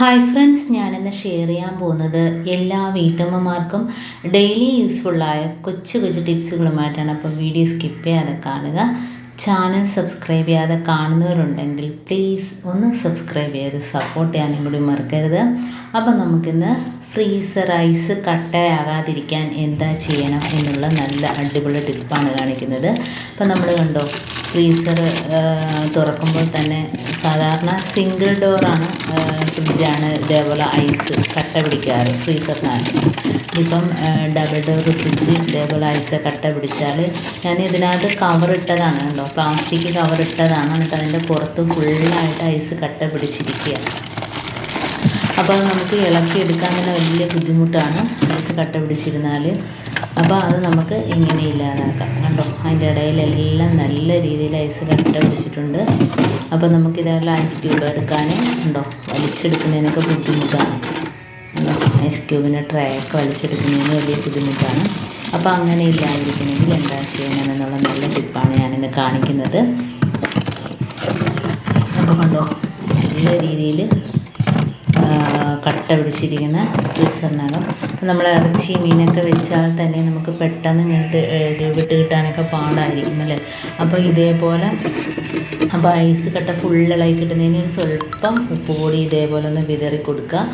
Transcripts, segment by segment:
Hi friends ഞാനിന്ന് share ചെയ്യാൻ പോകുന്നത് എല്ലാ വീട്ടമ്മമാർക്കും ഡെയിലി യൂസ്ഫുള്ളായ കൊച്ചു കൊച്ചു ടിപ്സുകളുമായിട്ടാണ് അപ്പം വീഡിയോ സ്കിപ്പ് ചെയ്യാതെ കാണുക. ചാനൽ സബ്സ്ക്രൈബ് ചെയ്യാതെ കാണുന്നവരുണ്ടെങ്കിൽ പ്ലീസ് ഒന്ന് സബ്സ്ക്രൈബ് ചെയ്ത് സപ്പോർട്ട് ചെയ്യാനും കൂടി മറക്കരുത്. അപ്പം നമുക്കിന്ന് ഫ്രീസർ ഐസ് കട്ടയാകാതിരിക്കാൻ എന്താ ചെയ്യണം എന്നുള്ള നല്ല അടിപൊളി ടിപ്പാണ് കാണിക്കുന്നത്. അപ്പം നമ്മൾ കണ്ടോ ഫ്രീസർ തുറക്കുമ്പോൾ തന്നെ സാധാരണ സിംഗിൾ ഡോറാണ് ഫ്രിഡ്ജാണ് ഇതേപോലെ ഐസ് കട്ട പിടിക്കാറ് ഫ്രീസറിനകത്ത് ഇപ്പം ഡബിൾ ഡോർ ഫ്രിഡ്ജ് ഇതേപോലെ ഐസ് കട്ട പിടിച്ചാൽ ഞാൻ ഇതിനകത്ത് കവറിട്ടതാണ് കേട്ടോ പ്ലാസ്റ്റിക് കവറിട്ടതാണ് എന്നിട്ട് അതിന്റെ പുറത്ത് ഫുള്ളായിട്ട് ഐസ് കട്ട പിടിച്ചിരിക്കുക അപ്പോൾ നമുക്ക് നമുക്ക് ഇളക്കിയെടുക്കാൻ തന്നെ വലിയ ബുദ്ധിമുട്ടാണ് ഐസ് കട്ട പിടിച്ചിരുന്നാൽ അപ്പോൾ അത് നമുക്ക് ഇങ്ങനെ ഇല്ലാതാക്കാം. കണ്ടോ? അതിന്റെ ഇടയിലെല്ലാം നല്ല രീതിയിൽ ഐസ് കട്ട പിടിച്ചിട്ടുണ്ട്. അപ്പോൾ നമുക്കിതെല്ലാം ഐസ് ക്യൂബ് എടുക്കാൻ ഉണ്ടോ വലിച്ചെടുക്കുന്നതിനൊക്കെ ബുദ്ധിമുട്ടാണ്. ഐസ് ക്യൂബിന്റെ ട്രേ ഒക്കെ വലിച്ചെടുക്കുന്നതിന് വലിയ ബുദ്ധിമുട്ടാണ്. അപ്പോൾ അങ്ങനെ ഇല്ലാതിരിക്കണമെങ്കിൽ എന്താ ചെയ്യണമെന്നുള്ള നല്ല ടിപ്പാണ് ഞാനിന്ന് കാണിക്കുന്നത്. അപ്പോൾ കണ്ടോ? നല്ല രീതിയിൽ കട്ട പിടിച്ചിരിക്കുന്ന ഫ്രീസറിനകം നമ്മൾ ഇറച്ചി മീനൊക്കെ വെച്ചാൽ തന്നെ നമുക്ക് പെട്ടെന്ന് ഇങ്ങോട്ട് വിട്ട് കിട്ടാനൊക്കെ പാടായിരിക്കും അല്ലേ? അപ്പോൾ ഇതേപോലെ അപ്പോൾ ഐസ് കട്ട ഫുള്ളായി കിട്ടുന്നതിന് ഒരു സ്വല്പം ഉപ്പ് പൊടി ഇതേപോലെ ഒന്ന് വിതറി കൊടുക്കുക.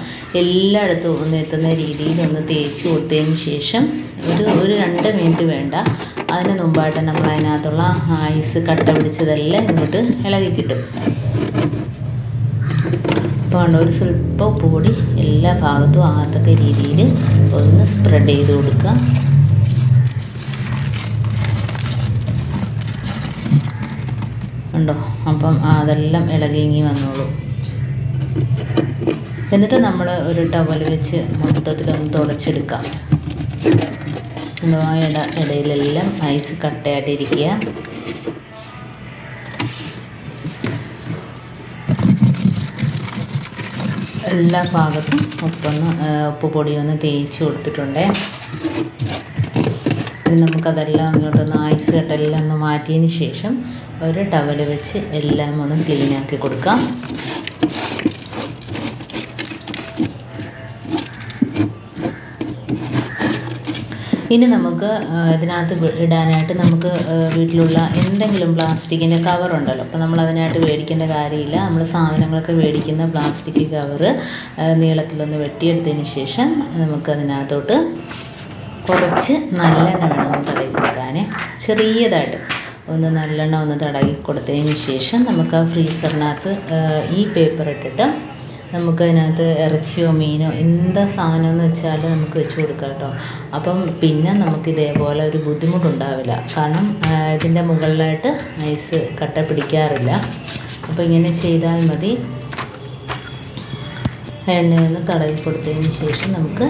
എല്ലായിടത്തും ഒന്ന് എത്തുന്ന രീതിയിൽ ഒന്ന് തേച്ച് കൊടുത്തതിന് ശേഷം ഒരു ഒരു രണ്ട് മിനിറ്റ് വേണ്ട. അതിന് മുമ്പായിട്ട് നമ്മൾ അതിനകത്തുള്ള ഐസ് കട്ട പിടിച്ചതെല്ലാം ഇങ്ങോട്ട് ഇളകി കിട്ടും. അപ്പോൾ കണ്ടോ ഒരു സ്വല്പം ഉപ്പ് പൊടി എല്ലാ ഭാഗത്തും ആകത്തക്ക രീതിയിൽ ഒന്ന് സ്പ്രെഡ് ചെയ്ത് കൊടുക്കുക ഉണ്ടോ അപ്പം അതെല്ലാം ഇളകിങ്ങി വന്നോളൂ. എന്നിട്ട് നമ്മൾ ഒരു ടവൽ വെച്ച് മൊത്തത്തിലൊന്ന് തുടച്ചെടുക്കാം. ഇട ഇടയിലെല്ലാം ഐസ് കട്ടയായിട്ടിരിക്കുക എല്ലാ ഭാഗത്തും ഉപ്പൊന്ന് ഉപ്പ് പൊടിയൊന്ന് തേച്ച് കൊടുത്തിട്ടുണ്ട്. ഇനി നമുക്കതെല്ലാം അങ്ങോട്ടൊന്ന് ഐസ് കെട്ടെല്ലാം ഒന്ന് മാറ്റിയതിന് ശേഷം ഒരു ടവൽ വെച്ച് എല്ലാം ഒന്ന് ക്ലീനാക്കി കൊടുക്കാം. ഇനി നമുക്ക് ഇതിനകത്ത് ഇടാനായിട്ട് നമുക്ക് വീട്ടിലുള്ള എന്തെങ്കിലും പ്ലാസ്റ്റിക്കിന്റെ കവറുണ്ടല്ലോ അപ്പോൾ നമ്മൾ അതിനായിട്ട് മേടിക്കേണ്ട കാര്യമില്ല. നമ്മൾ സാധനങ്ങളൊക്കെ മേടിക്കുന്ന പ്ലാസ്റ്റിക് കവറ് നീളത്തിലൊന്ന് വെട്ടിയെടുത്തതിന് ശേഷം നമുക്ക് അതിനകത്തോട്ട് കുറച്ച് നല്ലെണ്ണ വേണം തടവി കൊടുക്കാൻ ചെറിയതായിട്ട് ഒന്ന് നല്ലെണ്ണ ഒന്ന് തടകി കൊടുത്തതിന് ശേഷം നമുക്ക് ആ ഫ്രീസറിനകത്ത് ഈ പേപ്പർ ഇട്ടിട്ട് നമുക്ക് അതിനകത്ത് ഇറച്ചിയോ മീനോ എന്താ സാധനം എന്ന് വെച്ചാൽ നമുക്ക് വെച്ച് കൊടുക്കാം കേട്ടോ. അപ്പം പിന്നെ നമുക്ക് ഇതേപോലെ ഒരു ബുദ്ധിമുട്ടുണ്ടാവില്ല. കാരണം ഇതിന്റെ മുകളിലായിട്ട് ഐസ് കട്ട പിടിക്കാറില്ല. അപ്പോൾ ഇങ്ങനെ ചെയ്താൽ മതി. എണ്ണയൊന്ന് തടവി കൊടുത്തതിന് ശേഷം നമുക്ക്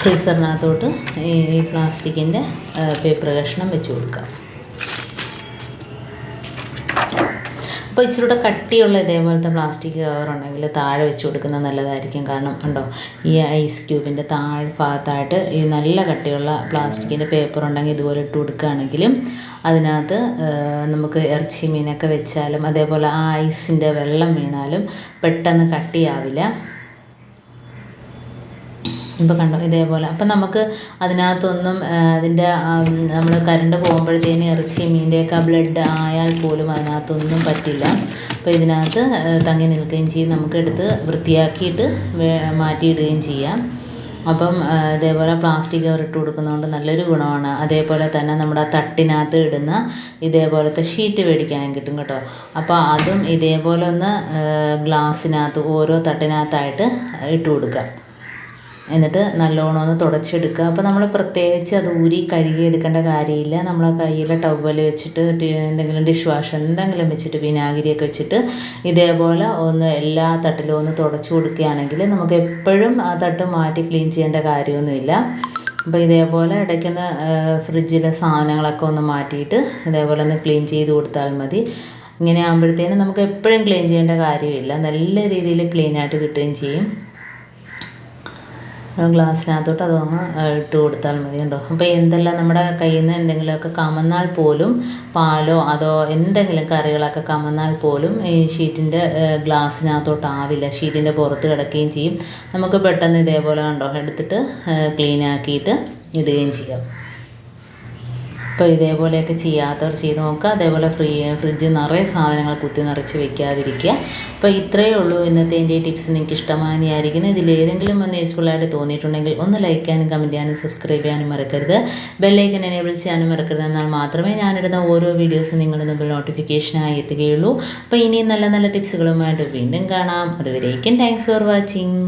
ഫ്രീസറിനകത്തോട്ട് ഈ പ്ലാസ്റ്റിക്കിന്റെ പേപ്പർ കഷ്ണം വെച്ച് കൊടുക്കാം. അപ്പോൾ ഇച്ചിരി കൂടെ കട്ടിയുള്ള ഇതേപോലത്തെ പ്ലാസ്റ്റിക് കവർ ഉണ്ടെങ്കിൽ താഴെ വെച്ച് കൊടുക്കുന്നത് നല്ലതായിരിക്കും. കാരണം ഉണ്ടോ ഈ ഐസ് ക്യൂബിന്റെ താഴെ ഭാഗത്തായിട്ട് ഈ നല്ല കട്ടിയുള്ള പ്ലാസ്റ്റിക്കിന്റെ പേപ്പർ ഉണ്ടെങ്കിൽ ഇതുപോലെ ഇട്ട് കൊടുക്കുകയാണെങ്കിലും അതിനകത്ത് നമുക്ക് ഇറച്ചി മീനൊക്കെ വെച്ചാലും അതേപോലെ ആ ഐസിന്റെ വെള്ളം വീണാലും പെട്ടെന്ന് കട്ടിയാവില്ല. ഇപ്പോൾ കണ്ടോ? ഇതേപോലെ. അപ്പം നമുക്ക് അതിനകത്തൊന്നും അതിന്റെ നമ്മൾ കരണ്ട് പോകുമ്പോഴത്തേന് ഇറച്ചി മീന്റെയൊക്കെ ബ്ലഡ് ആയാൽ പോലും അതിനകത്തൊന്നും പറ്റില്ല. അപ്പോൾ ഇതിനകത്ത് തങ്ങി നിൽക്കുകയും ചെയ്യും. നമുക്ക് എടുത്ത് വൃത്തിയാക്കിയിട്ട് മാറ്റിയിടുകയും ചെയ്യാം. അപ്പം ഇതേപോലെ പ്ലാസ്റ്റിക് കവർ ഇട്ട് കൊടുക്കുന്നതുകൊണ്ട് നല്ലൊരു ഗുണമാണ്. അതേപോലെ തന്നെ നമ്മുടെ തട്ടിനകത്ത് ഇടുന്ന ഇതേപോലത്തെ ഷീറ്റ് മേടിക്കാനും കിട്ടും കേട്ടോ. അപ്പോൾ അതും ഇതേപോലെ ഒന്ന് ഗ്ലാസ്സിനകത്ത് ഓരോ തട്ടിനകത്തായിട്ട് ഇട്ട് കൊടുക്കുക. എന്നിട്ട് നല്ലോണം ഒന്ന് തുടച്ചെടുക്കുക. അപ്പോൾ നമ്മൾ പ്രത്യേകിച്ച് അത് ഊരി കഴുകി എടുക്കേണ്ട കാര്യമില്ല. നമ്മൾ കയ്യിൽ ടവൽ വെച്ചിട്ട് എന്തെങ്കിലും ഡിഷ് വാഷ് എന്തെങ്കിലും വെച്ചിട്ട് വിനാഗിരിയൊക്കെ വെച്ചിട്ട് ഇതേപോലെ ഒന്ന് എല്ലാ തട്ടിലും ഒന്ന് തുടച്ചു കൊടുക്കുകയാണെങ്കിൽ നമുക്ക് എപ്പോഴും ആ തട്ട് മാറ്റി ക്ലീൻ ചെയ്യേണ്ട കാര്യമൊന്നുമില്ല. അപ്പോൾ ഇതേപോലെ ഇടയ്ക്കൊന്ന് ഫ്രിഡ്ജിലെ സാധനങ്ങളൊക്കെ ഒന്ന് മാറ്റിയിട്ട് ഇതേപോലെ ഒന്ന് ക്ലീൻ ചെയ്ത് കൊടുത്താൽ മതി. ഇങ്ങനെ ആകുമ്പോഴത്തേനും നമുക്ക് എപ്പോഴും ക്ലീൻ ചെയ്യേണ്ട കാര്യമില്ല. നല്ല രീതിയിൽ ക്ലീനായിട്ട് കിട്ടുകയും ചെയ്യും. ഗ്ലാസ്സിനകത്തോട്ട് അതൊന്ന് ഇട്ട് കൊടുത്താൽ മതി കേട്ടോ അപ്പോൾ എന്തെല്ലാം നമ്മുടെ കയ്യിൽ നിന്ന് എന്തെങ്കിലുമൊക്കെ കമന്നാൽ പോലും പാലോ അതോ എന്തെങ്കിലും കറികളൊക്കെ കമന്നാൽ പോലും ഈ ഷീറ്റിന്റെ ഗ്ലാസ്സിനകത്തോട്ട് ആവില്ല ഷീറ്റിന്റെ പുറത്ത് കിടക്കുകയും ചെയ്യും. നമുക്ക് പെട്ടെന്ന് ഇതേപോലെ കണ്ടോ? എടുത്തിട്ട് ക്ലീൻ ആക്കിയിട്ട് ഇടുകയും ചെയ്യാം. അപ്പോൾ ഇതേപോലെയൊക്കെ ചെയ്യാത്തവർ ചെയ്ത് നോക്കുക. അതേപോലെ ഫ്രീ ഫ്രിഡ്ജ് നിറയെ സാധനങ്ങൾ കുത്തി നിറച്ച് വെക്കാതിരിക്കുക. അപ്പോൾ ഇത്രയേ ഉള്ളൂ ഇന്നത്തെ എന്റെ ടിപ്സ്. നിങ്ങൾക്ക് ഇഷ്ടമായിരിക്കുന്നു ഇതിൽ ഇതിലേതെങ്കിലും ഒന്ന് യൂസ്ഫുള്ളായിട്ട് തോന്നിയിട്ടുണ്ടെങ്കിൽ ഒന്ന് ലൈക്ക് ചെയ്യാനും കമന്റ് ചെയ്യാനും സബ്സ്ക്രൈബ് ചെയ്യാനും മറക്കരുത്. ബെല്ലൈക്കൻ എനേബിൾ ചെയ്യാനും മറക്കരുത്. എന്നാൽ മാത്രമേ ഞാനിടുന്ന ഓരോ വീഡിയോസും നിങ്ങളുടെ മുമ്പിൽ നോട്ടിഫിക്കേഷനായി എത്തുകയുള്ളൂ. അപ്പോൾ ഇനിയും നല്ല നല്ല ടിപ്സുകളുമായിട്ട് വീണ്ടും കാണാം. അതുവരേക്കും താങ്ക്സ് ഫോർ വാച്ചിങ്